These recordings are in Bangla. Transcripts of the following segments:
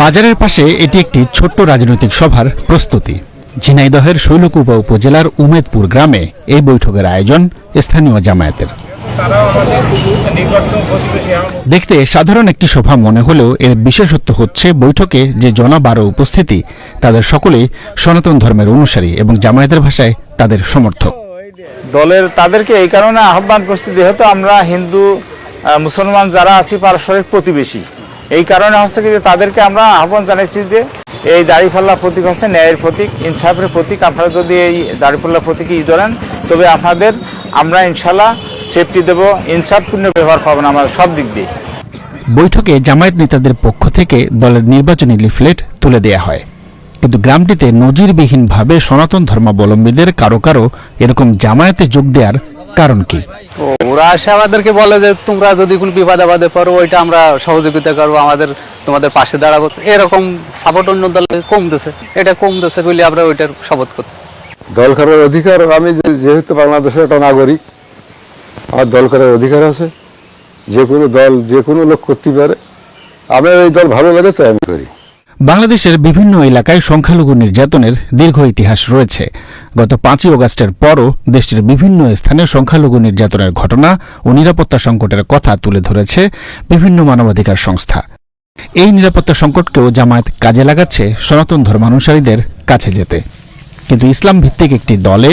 বাজারের পাশে এটি একটি ছোট্ট রাজনৈতিক সভার প্রস্তুতি। ঝিনাইদহের শৈলকুপা উপজেলার উমেদপুর গ্রামে এই বৈঠকের আয়োজন স্থানীয় জামায়াতের। দেখতে সাধারণ একটি সভা মনে হলেও এর বিশেষত্ব হচ্ছে বৈঠকে যে জনবারো উপস্থিতি, তাদের সকলেই সনাতন ধর্মের অনুসারী এবং জামায়াতের ভাষায় তাদের সমর্থক। দলের তাদেরকে এই কারণে আহ্বান করছি, যেহেতু আমরা হিন্দু মুসলমান যারা আছি পারস্পরিক প্রতিবেশী। এই কারণে হচ্ছে কি তাদেরকে আমরা আহ্বান জানাচ্ছি যে এই দাড়িপাল্লা প্রতীক হচ্ছে ন্যায়ের প্রতীক, ইনসাফের প্রতীক। আপনারা যদি এই দাড়িপাল্লা প্রতীকে ই ধরেন তবে আপনাদের আমরা ইনশাল্লাহ সেফটি দেব, ইনসাফপূর্ণ ব্যবহার পাবেন আমরা সব দিক দিয়ে। বৈঠকে জামায়াত নেতাদের পক্ষ থেকে দলের নির্বাচনী লিফলেট তুলে দেয়া হয়। কিন্তু গ্রামটিতে নজিরবিহীনভাবে সনাতন ধর্মাবলম্বীদের কারও কারও এরকম জামায়াতে যোগ দেওয়ার কারণ কি? ওরা এসে আমাদেরকে বলে যে তোমরা যদি কোনো বিপদ আপদে পড়ো ওইটা আমরা সহযোগিতা করব আমাদের তোমাদের পাশে দাঁড়াবো। এরকম সাপোর্ট অন্য দলে কমতেছে। এটা কমতেছে বলে আমরা ওইটার শপথ করছি দল করার অধিকার আমি যেহেতু বাংলাদেশের একটা নাগরিক আমার দল করার অধিকার আছে। যে কোনো দল যে কোনো লোক করতে পারে। আমার এই দল ভালো লাগে তাই আমি করি। বাংলাদেশের বিভিন্ন এলাকায় সংখ্যালঘু নির্যাতনের দীর্ঘ ইতিহাস রয়েছে। গত পাঁচই অগাস্টের পরও দেশটির বিভিন্ন স্থানে সংখ্যালঘু নির্যাতনের ঘটনা ও নিরাপত্তা সংকটের কথা তুলে ধরেছে বিভিন্ন মানবাধিকার সংস্থা। এই নিরাপত্তা সংকটকেও জামায়াত কাজে লাগাচ্ছে সনাতন ধর্মানুসারীদের কাছে যেতে। কিন্তু ইসলাম ভিত্তিক একটি দলে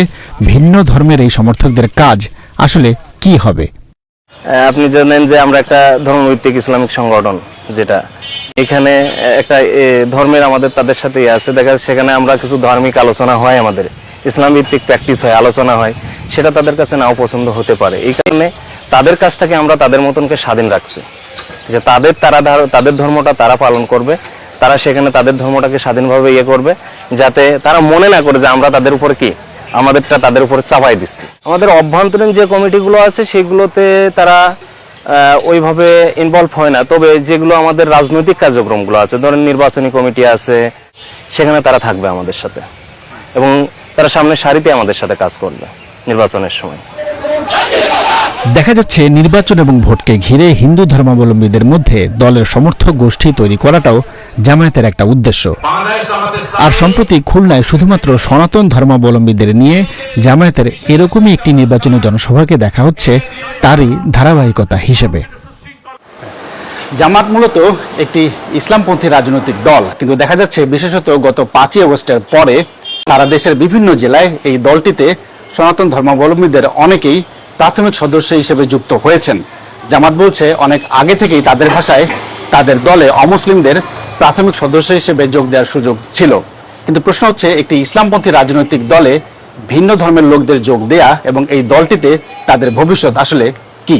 ভিন্ন ধর্মের এই সমর্থকদের কাজ আসলে কি হবে? আপনি জানেন যে আমরা একটা ধর্মভিত্তিক ইসলামিক সংগঠন, যেটা এখানে একটা ধর্মের আমাদের তাদের সাথে আছে। দেখা সেখানে আমরা কিছু ধার্মিক আলোচনা হয় আমাদের। ইসলাম ভিত্তিক প্র্যাকটিস হয়, আলোচনা হয়। সেটা তাদের কাছে নাও পছন্দ হতে পারে। এই কারণে তাদের কাজটাকে আমরা তাদের মতনকে স্বাধীন রাখছি। যে তাদের তারা তাদের ধর্মটা তারা পালন করবে, তারা সেখানে তাদের ধর্মটাকে স্বাধীনভাবে ইয়ে করবে, যাতে তারা মনে না করে যে আমরা তাদের উপর কি, আমাদেরটা তাদের উপর চাপাই দিচ্ছি। আমাদের অভ্যন্তরীণ যে কমিটিগুলো আছে, সেগুলোতে তারা ওইভাবে ইনভলভ হয় না। তবে যেগুলো আমাদের রাজনৈতিক কার্যক্রমগুলো আছে, ধরেন নির্বাচনী কমিটি আছে, সেখানে তারা থাকবে আমাদের সাথে। এবং তারা সামনে সারিতে আমাদের সাথে কাজ করবে নির্বাচনের সময়। দেখা যাচ্ছে নির্বাচন এবং ভোটকে ঘিরে হিন্দু ধর্মাবলম্বীদের মধ্যে দলের সমর্থক গোষ্ঠী তৈরি করাটাও জামায়াতের একটা উদ্দেশ্য। আর সম্প্রতি খুলনায় শুধুমাত্র সনাতন ধর্মাবলম্বীদের নিয়ে জামায়াতের এরকমই একটি নির্বাচনী জনসভাকে দেখা হচ্ছে তারই ধারাবাহিকতা হিসেবে। জামাত মূলত একটি ইসলামপন্থী রাজনৈতিক দল, কিন্তু দেখা যাচ্ছে বিশেষত গত পাঁচই আগস্টের পরে সারা দেশের বিভিন্ন জেলায় এই দলটিতে সনাতন ধর্মাবলম্বীদের অনেকেই প্রাথমিক সদস্য হিসেবে যুক্ত হয়েছেন। জামাত বলছে, অনেক আগে থেকেই তাদের ভাষায় তাদের দলে অমুসলিমদের প্রাথমিক সদস্য হিসেবে যোগ দেওয়ার সুযোগ ছিল। কিন্তু প্রশ্ন হচ্ছে, একটি ইসলামপন্থী রাজনৈতিক দলে ভিন্ন ধর্মের লোকদের যোগ দেয়া এবং এই দলটিতে তাদের ভবিষ্যৎ আসলে কি?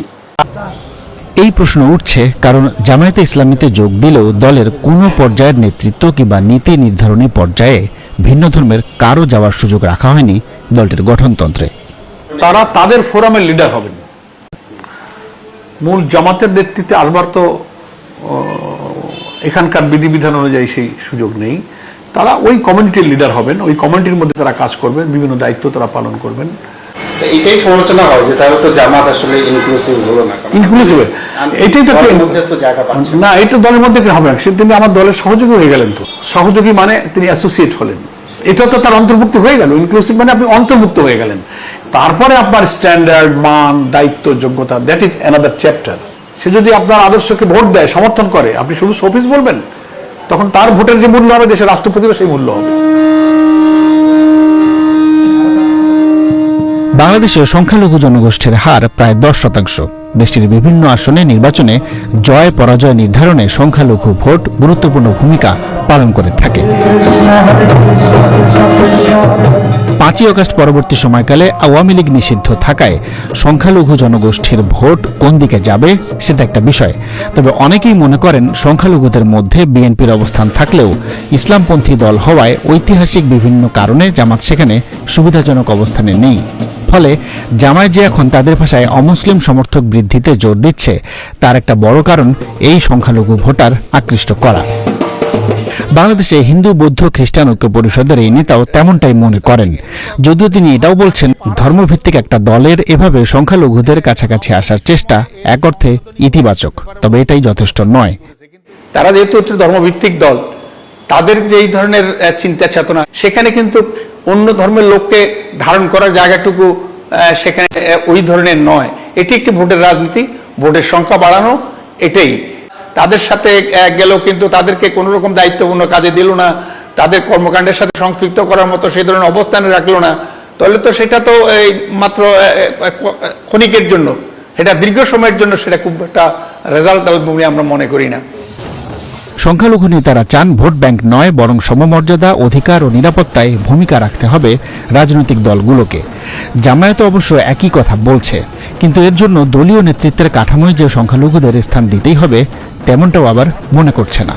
এই প্রশ্ন উঠছে, কারণ জামায়াতে ইসলামীতে যোগ দিলেও দলের কোনো পর্যায়ের নেতৃত্ব কিংবা নীতি নির্ধারণী পর্যায়ে ভিন্ন ধর্মের কারও যাওয়ার সুযোগ রাখা হয়নি দলটির গঠনতন্ত্রে। তারা তাদের ফোরামের লিডার হবেন। মূল জামাতের নেতৃত্বে আসবার তো এখানকার বিধিবিধান অনুযায়ী সেই সুযোগ নেই। তারা ওই কমিউনিটির লিডার হবেন ওই কমিউনিটির মধ্যে তারা কাজ করবেন বিভিন্ন দায়িত্ব তারা পালন করবেন। এটাই সমালোচনা হয় যে তাহলে তো জামাত আসলে ইনক্লুসিভ হলো না ইনক্লুসিভ এটাই তো দলের মধ্যে তো না। এটা দলের মধ্যে হবে না। তিনি আমার দলের সহযোগী হয়ে গেলেন তো। সহযোগী মানে তিনি অ্যাসোসিয়েট হলেন। এটা তো তার অন্তর্ভুক্ত হয়ে গেল ইনক্লুসিভ মানে আপনি অন্তর্ভুক্ত হয়ে গেলেন। তারপরে আপনার স্ট্যান্ডার্ড মান, দায়িত্ব, যোগ্যতা দ্যাট ইজ অ্যানাদার চ্যাপ্টার সে যদি আপনার আদর্শকে ভোট দেয়, সমর্থন করে, আপনি শুধু শোপিস বলবেন? তখন তার ভোটের যে মূল্য হবে, দেশের রাষ্ট্রপতিরও সেই মূল্য হবে। বাংলাদেশে সংখ্যালঘু জনগোষ্ঠীর হার প্রায় দশ শতাংশ। দেশটির বিভিন্ন আসনে নির্বাচনে জয় পরাজয় নির্ধারণে সংখ্যালঘু ভোট গুরুত্বপূর্ণ ভূমিকা পালন করে থাকে। পাঁচই অগস্ট পরবর্তী সময়কালে আওয়ামী লীগ নিষিদ্ধ থাকায় সংখ্যালঘু জনগোষ্ঠীর ভোট কোন দিকে যাবে সেটা একটা বিষয়। তবে অনেকেই মনে করেন সংখ্যালঘুদের মধ্যে বিএনপির অবস্থান থাকলেও ইসলামপন্থী দল হওয়ায় ঐতিহাসিক বিভিন্ন কারণে জামাত সেখানে সুবিধাজনক অবস্থানে নেই। ফলে জামায়াত যে এখন তাদের ভাষায় অমুসলিম সমর্থক বৃদ্ধিতে জোর দিচ্ছে, তার একটা বড় কারণ এই সংখ্যালঘু ভোটার আকৃষ্ট করা। বাংলাদেশে হিন্দু, বৌদ্ধ, খ্রিস্টান ঐক্য পরিষদের এই নেতাও তেমনটাই মনে করেন। যদিও তিনি এটাও বলছেন, ধর্মভিত্তিক একটা দলের এভাবে সংখ্যালঘুদের কাছাকাছি আসার চেষ্টা এক অর্থে ইতিবাচক, তবে এটাই যথেষ্ট নয়। তারা যেহেতু হচ্ছে ধর্মভিত্তিক দল, তাদের যে এই ধরনের চিন্তা চেতনা, সেখানে কিন্তু অন্য ধর্মের লোককে ধারণ করার জায়গাটুকু সেখানে ওই ধরনের নয়। এটি একটি ভোটের রাজনীতি, ভোটের সংখ্যা বাড়ানো, এটাই। তাদের সাথে গেলেও কিন্তু তাদেরকে কোনো রকম দায়িত্বপূর্ণ কাজে দিল না, তাদের কর্মকাণ্ডের সাথে সম্পৃক্ত করার মতো সেই ধরনের অবস্থানে রাখল না। তাহলে তো সেটা তো এই মাত্র ক্ষণিকের জন্য। সেটা দীর্ঘ সময়ের জন্য সেটা খুব একটা রেজাল্ট বলে আমরা মনে করি না। সংখ্যালঘু নেতারা চান ভোট ব্যাংক নয়, বরং সমমর্যাদা, অধিকার ও নিরাপত্তায় ভূমিকা রাখতে হবে রাজনৈতিক দলগুলোকে। জামায়াত অবশ্য একই কথা বলছে, কিন্তু এর জন্য দলীয় নেতৃত্বের কাঠামোয় যে সংখ্যালঘুদের স্থান দিতেই হবে, তেমনটাও আবার মনে করছে না।